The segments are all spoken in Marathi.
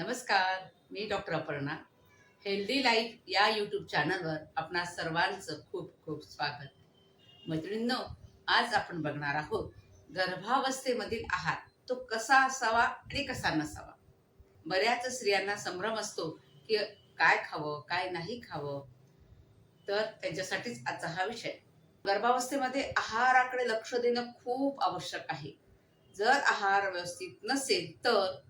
नमस्कार मी डॉक्टर अपर्णा. हेल्दी लाईफ या यूट्यूब चॅनलवर आपणा सर्वांचं खूप खूप स्वागत. मैत्रिणींनो आज आपण बघणार आहोत गर्भावस्थेमधील आहार तो कसा असावा आणि कसा नसावा? बऱ्याच स्त्रियांना संभ्रम असतो की काय खावं काय नाही खावं. तर त्यांच्यासाठीच आजचा हा विषय. गर्भावस्थेमध्ये आहाराकडे लक्ष देणं खूप आवश्यक आहे. जर आहार व्यवस्थित नसेल तर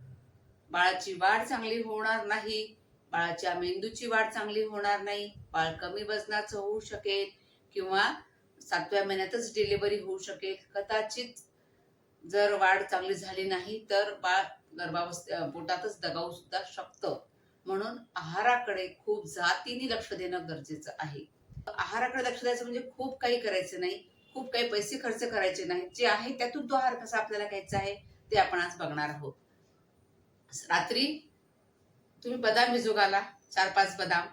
बाळाची वाढ चांगली होणार नाही बाळाच्या मेंदूची वाढ चांगली होणार नाही बाळ कमी वजनाचं होऊ शकेल किंवा सातव्या महिन्यातच डिलिव्हरी होऊ शकेल. कदाचित जर वाढ चांगली झाली नाही तर बाळ गर्भावस्थे पोटातच दगावू सुद्धा शकतं. म्हणून आहाराकडे खूप जातीने लक्ष देणं गरजेचं आहे. आहाराकडे लक्ष द्यायचं म्हणजे खूप काही करायचं नाही खूप काही पैसे खर्च करायचे नाही. जे आहे त्यातून तो आहार कसा आपल्याला घ्यायचा आहे ते आपण आज बघणार आहोत. रात्री तुम्ही बदाम भिजू घाला चार पाच बदाम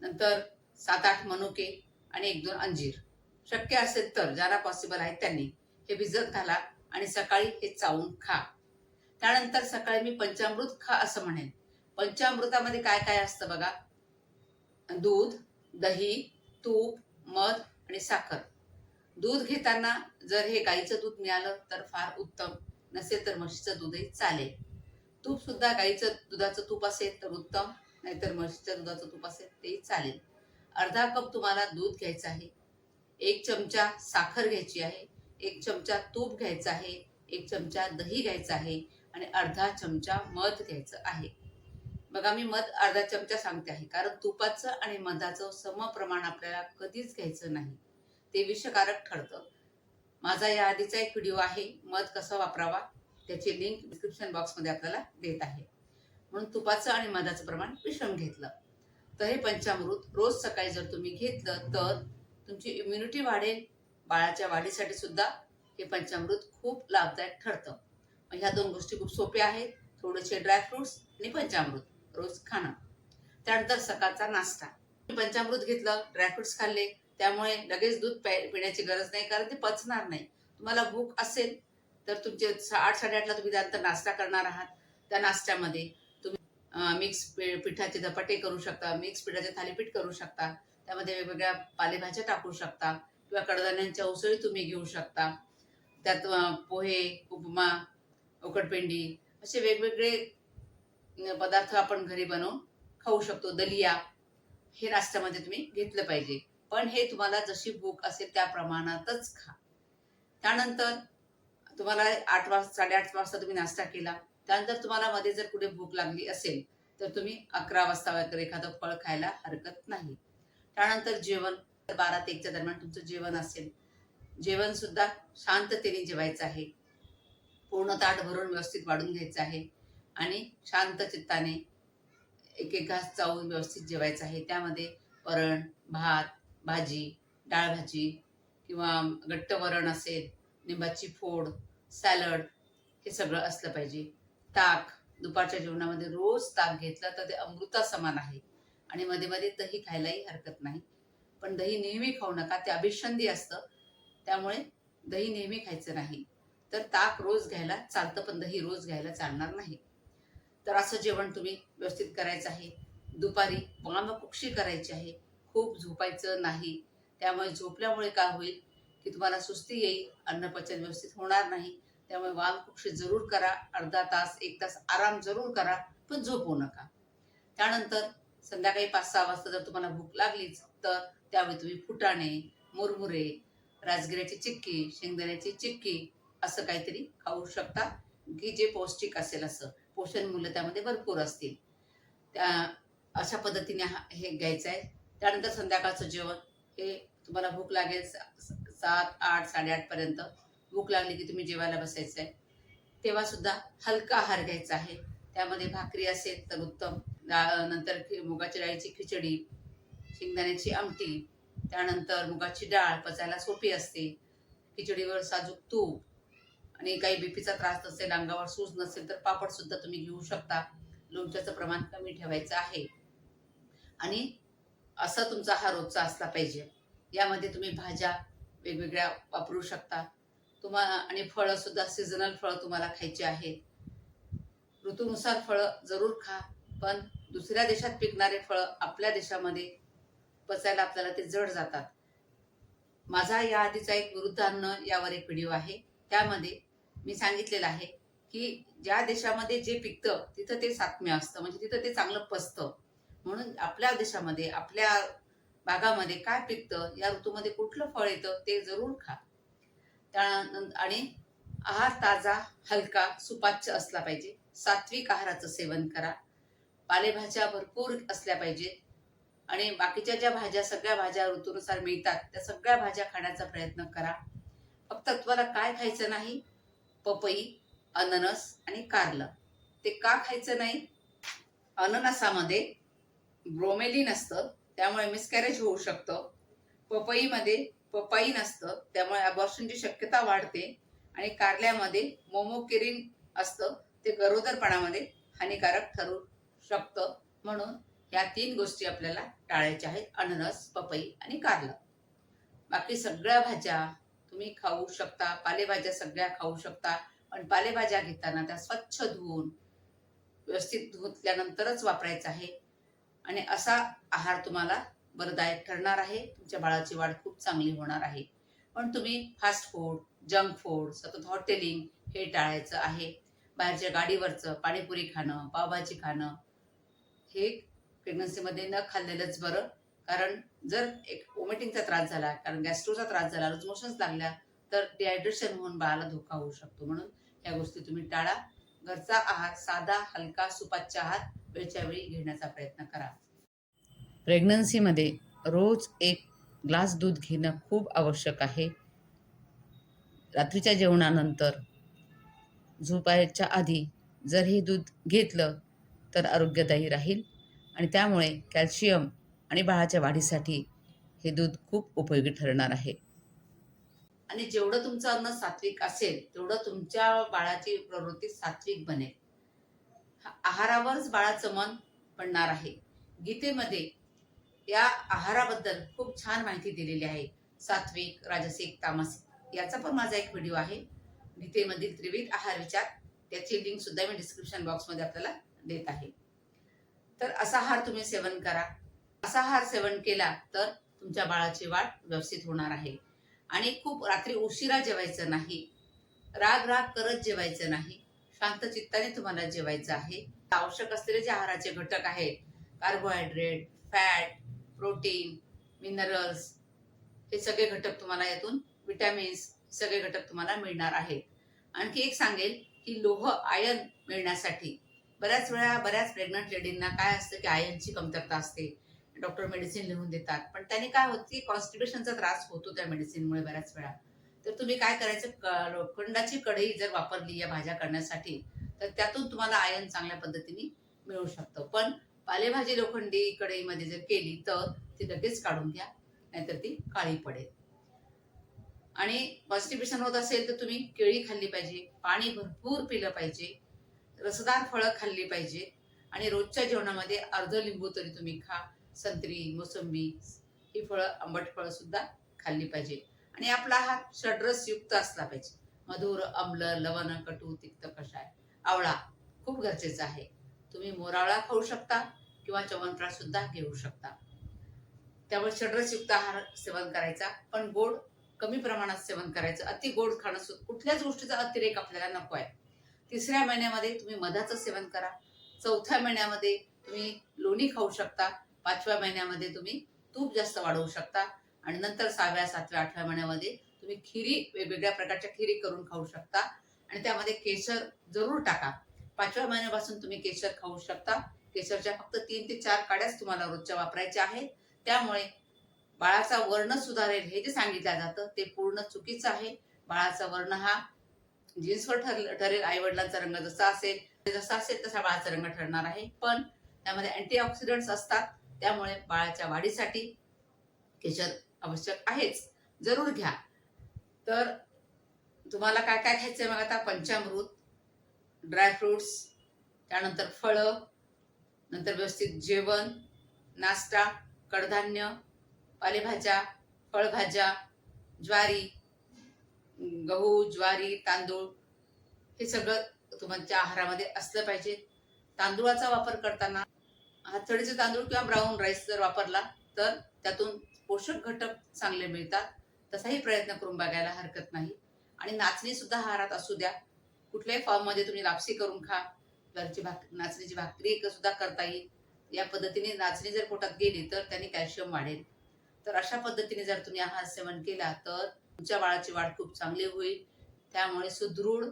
नंतर सात आठ मनुके आणि एक दोन अंजीर. शक्य असेल तर ज्यांना पॉसिबल आहे त्यांनी हे भिजत घाला आणि सकाळी हे चावून खा. त्यानंतर सकाळी मी पंचामृत खा असं म्हणेन. पंचामृतामध्ये काय काय असतं बघा? दूध दही तूप मध आणि साखर. दूध घेताना जर हे गाईचं दूध मिळालं तर फार उत्तम. नसेल तर म्हशीचं दूधही चालेल. तूप सुद्धा गाईचं दुधाचं तूप असेल तर उत्तम नाहीतर म्हशीच्या दुधाचं तूप असेल तेही चालेल. अर्धा कप तुम्हाला दूध घ्यायचं आहे एक चमचा साखर घ्यायची आहे एक चमचा तूप घ्यायचं आहे एक चमचा दही घ्यायचं आहे आणि अर्धा चमचा मध घ्यायचं आहे. बघा मी मध अर्धा चमचा सांगते आहे कारण तुपाचं आणि मधाचं समप्रमाण आपल्याला कधीच घ्यायचं नाही. ते विषकारक ठरतं. माझा या आधीचा एक व्हिडिओ आहे मध कसा वापरावा? त्याची लिंक डिस्क्रिप्शन बॉक्समध्ये आपल्याला देत आहे. म्हणून तुपाचं आणि मधाचं प्रमाण मिश्रण घेतलं. तर हे पंचामृत रोज सकाळी जर तुम्ही घेतलं तर तुमची इम्युनिटी वाढेल. बाळाच्या वाढीसाठी सुद्धा हे पंचामृत खूप लाभदायक ठरतं. मग ह्या दोन गोष्टी खूप सोप्या आहेत. थोडेसे ड्रायफ्रुट्स आणि पंचामृत रोज खाणं. त्यानंतर सकाळचा नाश्ता. पंचामृत घेतलं ड्रायफ्रुट्स खाल्ले त्यामुळे लगेच दूध पिण्याची गरज नाही कारण ते पचणार नाही. तुम्हाला भूक असेल तर तुमचे सा- आठ साडेआठला तुम्ही त्यानंतर नाश्ता करणार आहात. त्या नाश्त्यामध्ये तुम्ही मिक्स पि- पिठाचे धपाटे करू शकता मिक्स पिठाचे थालीपीठ करू शकता. त्यामध्ये वेगवेगळ्या पालेभाज्या टाकू शकता किंवा कडधान्यांच्या उसळी तुम्ही घेऊ शकता. त्यात पोहे उपमा उकडपेंडी असे वेगवेगळे पदार्थ आपण घरी बनवून खाऊ शकतो. दलिया हे नाश्त्यामध्ये तुम्ही घेतलं पाहिजे. पण हे तुम्हाला जशी भूक असेल त्या प्रमाणातच खा. त्यानंतर तुम्हाला आठ वाजता साडेआठ वाजता तुम्ही नाश्ता केला. त्यानंतर तुम्हाला मध्ये जर कुठे भूक लागली असेल तर तुम्ही अकरा वाजता वगैरे एखादं फळ खायला हरकत नाही. त्यानंतर जेवण बारा ते एकच्या दरम्यान तुमचं जेवण असेल. जेवण सुद्धा शांततेने जेवायचं आहे. पूर्ण ताट भरून व्यवस्थित वाढून घ्यायचं आहे. आणि शांत चित्ताने एक एक घास चावून व्यवस्थित जेवायचं आहे. त्यामध्ये वरण भात भाजी डाळ भाजी किंवा घट्ट वरण असेल लिंबाची फोड सॅलड हे सगळं असलं पाहिजे. ताक दुपारच्या जेवणामध्ये रोज ताक घेतलं तर ते अमृता समान आहे. आणि मध्ये मध्ये दही खायलाही हरकत नाही. पण दही नेहमी खाऊ नका ते अभिषंदी असतं. त्यामुळे दही नेहमी खायचं नाही. तर ताक रोज घ्यायला चालतं पण दही रोज घ्यायला चालणार नाही. तर असं जेवण तुम्ही व्यवस्थित करायचं आहे. दुपारी वामकुक्षी करायची आहे. खूप झोपायचं नाही. त्यामुळे झोपल्यामुळे काय होईल? की तुम्हाला सुस्ती येईल अन्नपचन व्यवस्थित होणार नाही. त्यामुळे वामकुक्षी जरूर करा अर्धा तास एक तास आराम जरूर करा पण झोपू नका. त्यानंतर संध्याकाळी पाच सहा वाजता जर तुम्हाला भूक लागलीच तर त्यावेळी तुम्ही फुटाणे मुरमुरे राजगिऱ्याची चिक्की शेंगदाण्याची चिक्की असं काहीतरी खाऊ शकता. की जे पौष्टिक असेल असं. पोषण मूल्य त्यामध्ये भरपूर असतील. त्या अशा पद्धतीने हा- हे घ्यायचं आहे त्यानंतर संध्याकाळचं जेवण. हे तुम्हाला भूक लागेल सात आठ साडेआठपर्यंत भूक लागली की तुम्ही जेवायला बसायचं आहे तेव्हासुद्धा हलका आहार घ्यायचा आहे. त्यामध्ये भाकरी असेल तर उत्तम. डाळ नंतर मुगाच्या डाळीची खिचडी शेंगदाण्याची आमटी त्यानंतर मुगाची डाळ पचायला सोपी असते. खिचडीवर साजूक तूप आणि काही बीपीचा त्रास नसेल अंगावर सूज नसेल तर पापडसुद्धा तुम्ही घेऊ शकता. लोणच्याचं प्रमाण कमी ठेवायचं आहे. आणि असा तुमचा हा रोजचा असला पाहिजे. यामध्ये तुम्ही भाज्या वेगवेगळ्या वापरू शकता. तुम्हाला आणि फळं सुद्धा सीझनल फळं तुम्हाला खायची आहेत. ऋतूनुसार फळं जरूर खा पण दुसऱ्या देशात पिकणारे फळं आपल्या देशामध्ये पचायला आपल्याला ते जड जातात. माझा या आधीचा एक विरुद्ध अन्न यावर एक व्हिडिओ आहे. त्यामध्ये मी सांगितलेलं आहे की ज्या देशामध्ये जे पिकतं तिथं ते सात्म्य असतं. म्हणजे तिथं ते चांगलं पचतं. म्हणून आपल्या देशामध्ये आपल्या बागामध्ये काय पिकतं या ऋतूमध्ये कुठलं फळ येतं ते जरूर खा. त्यानंतर आणि आहार ताजा हलका सुपाच्य असला पाहिजे. सात्विक आहाराचं सेवन करा. पालेभाज्या भरपूर असल्या पाहिजेत आणि बाकीच्या ज्या भाज्या सगळ्या भाज्या ऋतूनुसार मिळतात त्या सगळ्या भाज्या खाण्याचा प्रयत्न करा. फक्त तुम्हाला काय खायचं नाही? पपई अननस आणि कारलं. ते का खायचं नाही? अननसामध्ये ब्रोमेलिन असतं. त्यामुळे मिसकॅरेज होऊ शकतं. पपईमध्ये पपाई नसतं. त्यामुळे अबॉर्शनची शक्यता वाढते. आणि कारल्यामध्ये मोमोकेरिन असतं. ते गरोदरपणामध्ये हानिकारक ठरू शकतं. म्हणून या तीन गोष्टी आपल्याला टाळायच्या आहेत. अननस पपई आणि कारलं. बाकी सगळ्या भाज्या तुम्ही खाऊ शकता. पालेभाज्या सगळ्या खाऊ शकता. पण पालेभाज्या घेताना त्या स्वच्छ धुवून व्यवस्थित धुतल्यानंतरच वापरायचं आहे. आणि असा आहार तुम्हाला बरदायक ठरणार आहे. तुमच्या बाळाची वाढ खूप चांगली होणार आहे. पण तुम्ही फास्ट फूड जंक फूड सतत हॉटेलिंग हे टाळायचं आहे. बाहेरच्या गाडीवरचं पाणीपुरी खाणं पावभाजी खाणं हे प्रेग्नन्सीमध्ये न खाल्लेलंच बरं. कारण जर एक वॉमिटिंगचा त्रास झाला कारण गॅस्ट्रोचा त्रास झाला लूज मोशन्स लागल्या तर डिहायड्रेशन होऊन बाळाला धोका होऊ शकतो. म्हणून या गोष्टी तुम्ही टाळा. घरचा आहार साधा हलका सुपाच्य आहार वेळच्या वेळी घेण्याचा प्रयत्न करा. प्रेग्नन्सीमध्ये रोज एक ग्लास दूध घेणं खूप आवश्यक आहे. रात्रीच्या जेवणानंतर झोपायच्या आधी जर हे दूध घेतलं तर आरोग्यदायी राहील आणि त्यामुळे कॅल्शियम आणि बाळाच्या वाढीसाठी हे दूध खूप उपयोगी ठरणार आहे. आणि जेवढं तुमचं अन्न सात्विक असेल तेवढं तुमच्या बाळाची प्रवृत्ती सात्विक बनेल. आहारावरच बाळाचं मन पडणार आहे. गीतेमध्ये या आहाराबद्दल खूप छान माहिती दिलेली आहे. सात्विक राजसिक तामसिक याचा पण माझा एक व्हिडिओ आहे. गीतेमधील त्रिविध आहार विचार त्याची लिंक सुद्धा मी डिस्क्रिप्शन बॉक्समध्ये आपल्याला देत आहे. तर असा आहार तुम्ही सेवन करा. असा आहार सेवन केला तर तुमच्या बाळाची वाढ व्यवस्थित होणार आहे. आणि खूप रात्री उशिरा जेवायचं नाही. राग राग करत जेवायचं नाही. शांत चित्ताने तुम्हाला जेवायचं आहे. आवश्यक असलेले जे आहाराचे घटक आहेत कार्बोहायड्रेट फॅट प्रोटीन मिनरल्स हे सगळे घटक तुम्हाला यातून विटॅमिन्स सगळे घटक तुम्हाला मिळणार आहेत. आणखी एक सांगेल की लोह आयन मिळण्यासाठी बऱ्याच वेळा बऱ्याच प्रेग्नंट लेडींना काय असतं की आयनची कमतरता असते. डॉक्टर मेडिसिन लिहून देतात. पण त्याने काय होत की त्रास होतो त्या मेडिसिनमुळे बऱ्याच वेळा. तर तुम्ही काय करायचं? क- लोखंडाची कढई जर वापरली या भाज्या करण्यासाठी तर त्यातून तुम्हाला आयन चांगल्या पद्धतीने मिळू शकतं. पण पालेभाजी लोखंडी कढईमध्ये जर केली तर ती लगेच काढून घ्या नाहीतर ती काळी पडेल. आणि कॉन्स्टिट्युशन होत असेल तर तुम्ही केळी खाल्ली पाहिजे पाणी भरपूर पिलं पाहिजे रसदार फळं खाल्ली पाहिजे आणि रोजच्या जेवणामध्ये अर्ध लिंबू तरी तुम्ही खा. संत्री मोसंबी ही फळं आंबट फळंसुद्धा खाल्ली पाहिजे. आणि आपला आहार षड्रस युक्त असला पाहिजे. मधुर आम्ल लवण कटू तिक्त कषाय आवळा खूप गरजेचा आहे. तुम्ही मोरावळा खाऊ शकता किंवा च्यवनप्राश सुद्धा घेऊ शकता. त्यामुळे षड्रसयुक्त आहार सेवन करायचा पण गोड कमी प्रमाणात सेवन करायचं. अति गोड खाणं कुठल्याच गोष्टीचा अतिरेक आपल्याला नको आहे तिसऱ्या महिन्यामध्ये तुम्ही मधाचं सेवन करा. चौथ्या महिन्यामध्ये तुम्ही लोणी खाऊ शकता. पाचव्या महिन्यामध्ये तुम्ही तूप जास्त वाढवू शकता आणि नंतर सहाव्या सातव्या आठव्या महिन्यामध्ये तुम्ही खिरी वेगवेगळ्या प्रकारच्या खिरी करून खाऊ शकता. आणि त्यामध्ये केशर जरूर टाका. पाचव्या महिन्यापासून तुम्ही केशर खाऊ शकता. केशरच्या फक्त तीन ते चार काड्याच तुम्हाला रोजच्या वापरायच्या आहेत. त्यामुळे बाळाचा वर्ण सुधारेल हे जे सांगितलं जातं ते पूर्ण चुकीचं आहे. बाळाचा वर्ण हा जीन्सवर ठर ठरेल आई वडिलांचा रंग जसा असेल जसा असेल तसा बाळाचा रंग ठरणार आहे. पण त्यामध्ये अँटीऑक्सिडंट्स असतात. त्यामुळे बाळाच्या वाढीसाठी केशर आवश्यक आहेच. जरूर घ्या. तर तुम्हाला काय काय घ्यायचं आहे मग आता? पंचामृत ड्रायफ्रुट्स त्यानंतर फळं नंतर व्यवस्थित जेवण नाश्ता कडधान्य पालेभाज्या फळभाज्या ज्वारी गहू ज्वारी तांदूळ हे सगळं तुमच्या आहारामध्ये असलं पाहिजे. तांदूळाचा वापर करताना हातसडीचे तांदूळ किंवा ब्राऊन राईस जर वापरला तर त्यातून पोषक घटक चांगले मिळतात. तसाही प्रयत्न करून बघायला हरकत नाही. आणि नाचणीसुद्धा आहारात असू द्या. कुठल्याही फॉर्ममध्ये तुम्ही लापसी करून खा. घरची भाक नाचणीची भाकरी सुद्धा करता येईल. या पद्धतीने नाचणी जर पोटात गेली तर त्याने कॅल्शियम वाढेल. तर अशा पद्धतीने जर तुम्ही आहार सेवन केला तर तुमच्या बाळाची वाढ खूप चांगली होईल. त्यामुळे सुदृढ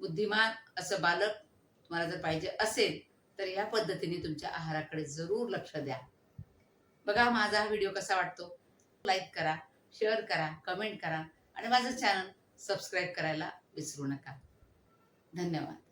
बुद्धिमान असं बालक तुम्हाला जर पाहिजे असेल तर या पद्धतीने तुमच्या आहाराकडे जरूर लक्ष द्या. बघा माझा हा व्हिडिओ कसा वाटतो? लाईक करा शेअर करा कमेंट करा आणि माझं चॅनल सबस्क्राईब करायला विसरू नका. धन्यवाद.